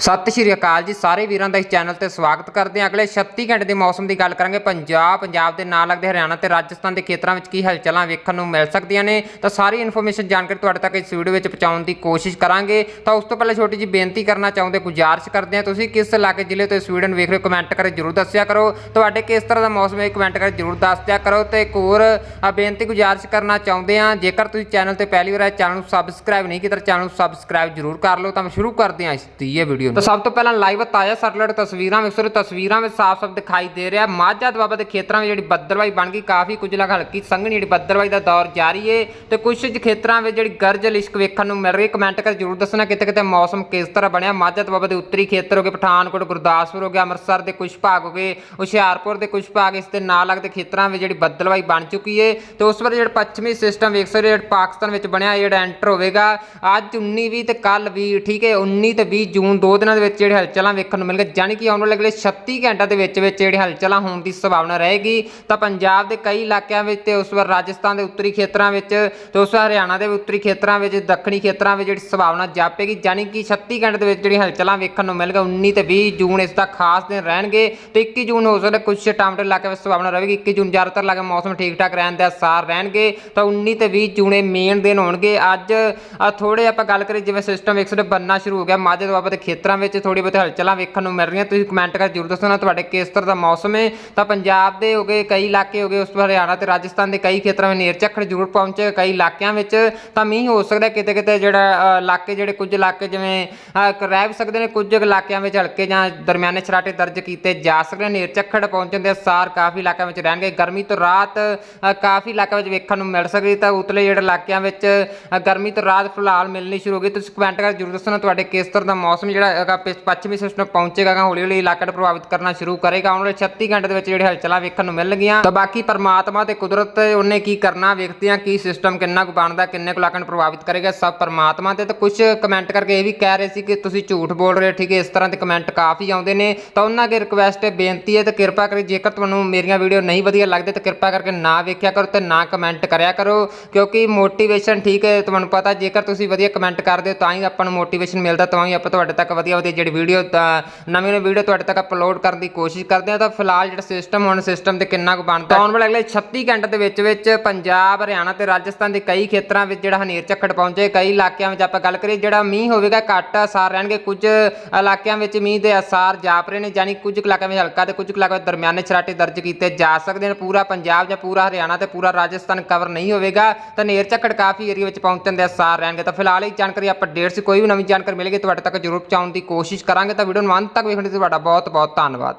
ਸਤਿ ਸ਼੍ਰੀ ਅਕਾਲ ਜੀ ਸਾਰੇ ਵੀਰਾਂ ਦਾ ਇਸ ਚੈਨਲ ਤੇ ਸਵਾਗਤ ਕਰਦੇ ਹਾਂ। ਅਗਲੇ 36 ਘੰਟੇ ਦੇ ਮੌਸਮ ਦੀ ਗੱਲ ਕਰਾਂਗੇ। ਪੰਜਾਬ ਪੰਜਾਬ ਦੇ ਨਾਲ ਲੱਗਦੇ ਹਰਿਆਣਾ ਤੇ ਰਾਜਸਥਾਨ ਦੇ ਖੇਤਰਾਂ ਵਿੱਚ ਕੀ ਹਲਚਲਾਂ ਵੇਖਣ ਨੂੰ ਮਿਲ ਸਕਦੀਆਂ ਨੇ। ਤਾਂ ਸਾਰੀ ਇਨਫੋਰਮੇਸ਼ਨ ਜਾਣਕਾਰੀ ਤੁਹਾਡੇ ਤੱਕ ਇਸ ਵੀਡੀਓ ਵਿੱਚ ਪਹੁੰਚਾਉਣ ਦੀ ਕੋਸ਼ਿਸ਼ ਕਰਾਂਗੇ। ਤਾਂ ਉਸ ਤੋਂ ਪਹਿਲਾਂ ਛੋਟੀ ਜਿਹੀ ਬੇਨਤੀ ਕਰਨਾ ਚਾਹੁੰਦੇ, ਗੁਜ਼ਾਰਿਸ਼ ਕਰਦੇ ਹਾਂ। ਤੁਸੀਂ ਕਿਸ ਇਲਾਕੇ, ਜ਼ਿਲ੍ਹੇ ਤੋਂ ਇਸ ਵੀਡੀਓ ਨੂੰ ਵੇਖ ਰਹੇ ਹੋ ਕਮੈਂਟ ਕਰਕੇ ਜਰੂਰ ਦੱਸਿਆ ਕਰੋ। ਤੁਹਾਡੇ ਕਿਸ ਤਰ੍ਹਾਂ ਦਾ ਮੌਸਮ ਹੈ ਕਮੈਂਟ ਕਰਕੇ ਜਰੂਰ ਦੱਸਦਿਆਂ ਕਰੋ। ਤੇ ਇੱਕ ਹੋਰ ਬੇਨਤੀ, ਗੁਜ਼ਾਰਿਸ਼ ਕਰਨਾ ਚਾਹੁੰਦੇ ਹਾਂ। ਜੇਕਰ ਤੁਸੀਂ ਚੈਨਲ ਤੇ ਪਹਿਲੀ ਵਾਰ ਆਏ, ਚੈਨਲ ਨੂੰ ਸਬਸਕ੍ਰਾਈਬ ਨਹੀਂ ਕੀਤਾ ਚੈਨਲ ਨੂੰ ਸਬਸਕ੍ਰਾਈਬ ਜਰੂਰ ਕਰ ਲਓ। ਤਾਂ ਮੈਂ ਸ਼ੁਰੂ ਕਰਦੇ ਹਾਂ ਇਸ ਦੀ ਇਹ ਵੀਡੀਓ ਤਾਂ ਸਭ ਤੋਂ ਪਹਿਲਾਂ ਲਾਈਵ ਤਾਜ਼ਾ ਸੈਟਲਾਈਟ ਤਸਵੀਰਾਂ ਵਿੱਚ ਸਿਰ ਤਸਵੀਰਾਂ ਵਿੱਚ ਸਾਫ਼-ਸਾਫ਼ ਦਿਖਾਈ ਦੇ ਰਿਹਾ। ਮਾਝਾ ਦੁਆਬਾ ਦੇ ਖੇਤਰਾਂ ਵਿੱਚ ਜਿਹੜੀ ਬੱਦਲਵਾਈ ਬਣ ਗਈ, ਕਾਫੀ ਕੁਝ ਲਗ ਹਲਕੀ ਸੰਘਣੀ ਜਿਹੜੀ ਬੱਦਲਵਾਈ ਦਾ ਦੌਰ ਜਾਰੀ ਏ। ਤੇ ਕੁਝ ਖੇਤਰਾਂ ਵਿੱਚ ਜਿਹੜੀ ਗਰਜ ਲਿਸ਼ਕ ਵੇਖਣ ਨੂੰ ਮਿਲ ਰਹੀ ਕਮੈਂਟ ਕਰ ਜਰੂਰ ਦੱਸਣਾ ਕਿਤੇ ਕਿਤੇ ਮੌਸਮ ਕਿਸ ਤਰ੍ਹਾਂ ਬਣਿਆ। ਮਾਝਾ ਦੁਆਬਾ ਦੇ ਉੱਤਰੀ ਖੇਤਰ ਹੋ ਗਏ, ਪਠਾਨਕੋਟ, ਗੁਰਦਾਸਪੁਰ ਹੋ ਗਿਆ, ਅੰਮ੍ਰਿਤਸਰ ਦੇ ਕੁਝ ਭਾਗ ਹੋ ਗਏ, ਹੁਸ਼ਿਆਰਪੁਰ ਦੇ ਕੁਝ ਭਾਗ ਇਸ ਦੇ ਨਾਲ ਲੱਗਦੇ ਖੇਤਰਾਂ ਵਿੱਚ ਜਿਹੜੀ ਬੱਦਲਵਾਈ ਬਣ ਚੁੱਕੀ ਏ। ਤੇ ਉਸ ਵਾਰ ਜਿਹੜਾ ਪੱਛਮੀ ਸਿਸਟਮ ਵੇਖ ਸਕਦੇ ਜਿਹੜਾ ਪਾਕਿਸਤਾਨ ਵਿੱਚ ਬਣਿਆ ਜਿਹੜਾ ਐਂਟਰ ਹੋਵੇਗਾ। ਅੱਜ 19 20 ਤੇ ਕੱਲ 20 ਠੀਕ ਹੈ 19 ਤੇ 20 ਜੂਨ ਦੋ ਦਿਨਾਂ ਦੇ ਵਿੱਚ ਜਿਹੜੇ ਹਲਚਲਾਂ ਵੇਖਣ ਨੂੰ ਮਿਲਣਗੇ, ਜਾਣੀ ਕਿ ਆਉਣ ਵਾਲੇ ਅਗਲੇ 36 ਘੰਟਿਆਂ ਦੇ ਵਿੱਚ ਵਿੱਚ ਜਿਹੜੇ ਹਲਚਲਾਂ ਹੋਣ ਦੀ ਸੰਭਾਵਨਾ ਰਹੇਗੀ। ਤਾਂ ਪੰਜਾਬ ਦੇ ਕਈ ਇਲਾਕਿਆਂ ਵਿੱਚ ਤੇ ਉਸ ਵਾਰ ਰਾਜਸਥਾਨ ਦੇ ਉੱਤਰੀ ਖੇਤਰਾਂ ਵਿੱਚ ਤੇ ਉਸ ਵਾਰ ਹਰਿਆਣਾ ਦੇ ਉੱਤਰੀ ਖੇਤਰਾਂ ਵਿੱਚ, ਦੱਖਣੀ ਖੇਤਰਾਂ ਵਿੱਚ ਜਿਹੜੀ ਸੰਭਾਵਨਾ ਜਾਪੇਗੀ, ਜਾਣੀ ਕਿ 36 ਘੰਟੇ ਦੇ ਵਿੱਚ ਜਿਹੜੀ ਹਲਚਲਾਂ ਵੇਖਣ ਨੂੰ ਮਿਲਣਗੇ 19 ਤੇ 20 ਜੂਨ ਇਸ ਦਾ ਖਾਸ ਦਿਨ ਰਹਿਣਗੇ। ਤੇ 21 ਜੂਨ ਹੋ ਸਕਦਾ ਕੁਝ ਟਾਮਟੇ ਇਲਾਕੇ ਵਿੱਚ ਸੰਭਾਵਨਾ ਰਹੇਗੀ 21 ਜੂਨ ਜ਼ਿਆਦਾਤਰ ਇਲਾਕੇ ਮੌਸਮ ਠੀਕ ਠਾਕ ਰਹਿਣ ਦੇ ਆਸਾਰ ਰਹਿਣਗੇ। ਤਾਂ 19 ਤੇ 20 ਜੂਨ ਇਹ ਮੇਨ ਦਿਨ ਹੋਣਗੇ। ਅੱਜ ਆ ਥੋੜੇ ਆਪਾਂ ਗੱਲ ਕਰੀਏ, ਜਿਵੇਂ ਸਿਸਟਮ ਇੱਕ ਸਾਡੇ ਬੰਨਾ ਸ਼ੁਰੂ ਹੋ ਗਿਆ, ਮਾਝੇ ਦੁਆਬਾ ਦੇ ਖੇਤਰ ਵਿੱਚ ਥੋੜੀ ਬਹੁਤੀ ਹਲਚਲਾਂ ਵੇਖਣ ਨੂੰ ਮਿਲ ਰਹੀਆਂ, ਤੁਸੀਂ ਕਮੈਂਟ ਕਰਕੇ ਜਰੂਰ ਦੱਸੋ ਨਾ ਤੁਹਾਡੇ ਕਿਸ ਤਰ੍ਹਾਂ ਦਾ ਮੌਸਮ ਹੈ। ਤਾਂ ਪੰਜਾਬ ਦੇ ਹੋ ਗਏ, ਕਈ ਇਲਾਕੇ ਹੋ ਗਏ, ਉਸ ਤੋਂ ਹਰਿਆਣਾ ਤੇ ਰਾਜਸਥਾਨ ਦੇ ਕਈ ਖੇਤਰਾਂ ਵਿੱਚ ਨੇਰ ਜ਼ਰੂਰ ਪਹੁੰਚੇ ਕਈ ਇਲਾਕਿਆਂ ਵਿੱਚ। ਤਾਂ ਮੀਂਹ ਹੋ ਸਕਦਾ ਕਿਤੇ ਕਿਤੇ ਜਿਹੜਾ ਇਲਾਕੇ ਜਿਹੜੇ ਕੁਝ ਇਲਾਕੇ ਜਿਵੇਂ ਰਹਿ ਵੀ ਸਕਦੇ ਨੇ ਕੁਝ ਇਲਾਕਿਆਂ ਵਿੱਚ ਹਲਕੇ ਜਾਂ ਦਰਮਿਆਨੇ ਛਰਾਟੇ ਦਰਜ ਕੀਤੇ ਜਾ ਸਕਦੇ ਨੇ। ਨੇਰ ਪਹੁੰਚਣ ਦੇ ਅਸਾਰ ਕਾਫੀ ਇਲਾਕਿਆਂ ਵਿੱਚ ਰਹਿਣਗੇ। ਗਰਮੀ ਤੋਂ ਰਾਤ ਕਾਫੀ ਇਲਾਕਿਆਂ ਵਿੱਚ ਵੇਖਣ ਨੂੰ ਮਿਲ ਸਕਦੀ ਤਾਂ ਉਤਲੇ ਜਿਹੜੇ ਇਲਾਕਿਆਂ ਵਿੱਚ ਗਰਮੀ ਤੋਂ ਰਾਤ ਫਿਲਹਾਲ ਮਿਲਣੀ ਸ਼ੁਰੂ ਹੋ ਗਈ। ਤੁਸੀਂ ਕਮੈਂਟ ਕਰਕੇ ਜਰੂਰ ਦੱਸਣਾ ਤੁਹਾਡੇ ਕਿਸ ਤਰ੍ਹਾਂ ਦਾ ਮੌਸਮ ਜਿਹੜਾ ਪੱਛਮੀ ਸਿਸਟਮ ਪਹੁੰਚੇਗਾ ਗਾ ਹੌਲੀ ਹੌਲੀ ਇਲਾਕੇ ਨੂੰ ਪ੍ਰਭਾਵਿਤ ਕਰਨਾ ਸ਼ੁਰੂ ਕਰੇਗਾ। ਆਉਣ ਵਾਲੇ 36 ਘੰਟੇ ਦੇ ਵਿੱਚ ਜਿਹੜੇ ਹਲਚਲਾਂ ਵੇਖਣ ਨੂੰ ਮਿਲਣਗੀਆਂ। ਤਾਂ ਬਾਕੀ ਪਰਮਾਤਮਾ ਤੇ ਕੁਦਰਤ ਉਹਨੇ ਕੀ ਕਰਨਾ ਵੇਖਦੇ ਹਾਂ ਕੀ ਸਿਸਟਮ ਕਿੰਨਾ ਕੁ ਬਣਦਾ, ਕਿੰਨੇ ਕੁ ਇਲਾਕਿਆਂ ਨੂੰ ਪ੍ਰਭਾਵਿਤ ਕਰੇਗਾ, ਸਭ ਪਰਮਾਤਮਾ ਤੇ ਤਾਂ ਕੁਝ ਕਮੈਂਟ ਕਰਕੇ ਇਹ ਵੀ ਕਹਿ ਰਹੇ ਸੀ ਕਿ ਤੁਸੀਂ ਝੂਠ ਬੋਲ ਰਹੇ ਹੋ, ਠੀਕ ਹੈ, ਇਸ ਤਰ੍ਹਾਂ ਦੇ ਕਮੈਂਟ ਕਾਫੀ ਆਉਂਦੇ ਨੇ। ਤਾਂ ਉਹਨਾਂ ਅੱਗੇ ਰਿਕੁਐਸਟ ਹੈ, ਬੇਨਤੀ ਹੈ ਤੇ ਕਿਰਪਾ ਕਰਕੇ ਜੇਕਰ ਤੁਹਾਨੂੰ ਮੇਰੀਆਂ ਵੀਡੀਓ ਨਹੀਂ ਵਧੀਆ ਲੱਗਦੇ ਤਾਂ ਕਿਰਪਾ ਕਰਕੇ ਨਾ ਵੇਖਿਆ ਕਰੋ ਤੇ ਨਾ ਕਮੈਂਟ ਕਰਿਆ ਕਰੋ। ਕਿਉਂਕਿ ਮੋਟੀਵੇਸ਼ਨ ਠੀਕ ਹੈ, ਤੁਹਾਨੂੰ ਪਤਾ ਜੇਕਰ ਤੁਸੀਂ ਵਧੀਆ ਕਮੈਂਟ ਕਰਦੇ ਹੋ ਤਾਂ ਹੀ ਆਪਾਂ ਨੂੰ ਮੋਟੀਵੇਸ਼ਨ ਮਿਲਦਾ, ਤਾਂ ਹੀ ਆਪਾਂ ਤੁਹਾਡੇ ਤੱਕ ਵਧੀਆ ਵਧੀਆ ਜਿਹੜੀ ਵੀਡੀਓ ਨਵੀਂ ਨਵੀਂ ਵੀਡੀਓ ਤੁਹਾਡੇ ਤੱਕ ਅਪਲੋਡ ਕਰਨ ਦੀ ਕੋਸ਼ਿਸ਼ ਕਰਦੇ ਹਾਂ ਤਾਂ ਫਿਲਹਾਲ ਜਿਹੜਾ ਸਿਸਟਮ ਹੁਣ ਸਿਸਟਮ ਤੇ ਕਿੰਨਾ ਕੁ ਬਣਦਾ। ਆਉਣ ਵਾਲੇ ਅਗਲੇ 36 ਘੰਟੇ ਦੇ ਵਿੱਚ ਵਿੱਚ ਪੰਜਾਬ, ਹਰਿਆਣਾ ਤੇ ਰਾਜਸਥਾਨ ਦੇ ਕਈ ਖੇਤਰਾਂ ਵਿੱਚ ਜਿਹੜਾ ਹਨੇਰ ਝੱਖੜ ਪਹੁੰਚੇ, ਕਈ ਇਲਾਕਿਆਂ ਵਿੱਚ ਆਪਾਂ ਗੱਲ ਕਰੀਏ, ਜਿਹੜਾ ਮੀਂਹ ਹੋਵੇਗਾ, ਘੱਟ ਅਸਾਰ ਰਹਿਣਗੇ। ਕੁਝ ਇਲਾਕਿਆਂ ਵਿੱਚ ਮੀਂਹ ਦੇ ਅਸਾਰ ਜਾਪ ਰਹੇ ਨੇ, ਯਾਨੀ ਕੁਝ ਕੁ ਇਲਾਕਿਆਂ ਵਿੱਚ ਹਲਕਾ ਤੇ ਕੁਝ ਕੁ ਇਲਾਕਿਆਂ ਵਿੱਚ ਦਰਮਿਆਨੇ ਛਰਾਟੇ ਦਰਜ ਕੀਤੇ ਜਾ ਸਕਦੇ ਨੇ। ਪੂਰਾ ਪੰਜਾਬ ਜਾਂ ਪੂਰਾ ਹਰਿਆਣਾ ਤੇ ਪੂਰਾ ਰਾਜਸਥਾਨ ਕਵਰ ਨਹੀਂ ਹੋਵੇਗਾ, ਤਾਂ ਹਨੇਰ ਝੱਖੜ ਕਾਫੀ ਏਰੀਆ ਵਿੱਚ ਪਹੁੰਚਣ ਦੇ ਅਸਾਰ ਰਹਿਣਗੇ। ਤਾਂ ਫਿਲਹਾਲ ਇਹ ਜਾਣਕਾਰੀ ਆਪਾਂ ਡੇਟ ਸੀ ਕੋਈ ਵੀ ਨਵੀਂ ਜਾਣਕਾਰੀ ਮਿਲੇਗੀ, ਤੁਹਾਡੇ ਤੱਕ ਜ਼ਰੂਰ ਪਹੁੰਚਾਉਣ ਦੀ ਕੋਸ਼ਿਸ਼ ਕਰਾਂਗੇ ਤਾਂ ਵੀਡੀਓ ਨੂੰ ਅੰਤ ਤੱਕ ਵੇਖਣ ਲਈ ਤੁਹਾਡਾ ਬਹੁਤ ਬਹੁਤ ਧੰਨਵਾਦ।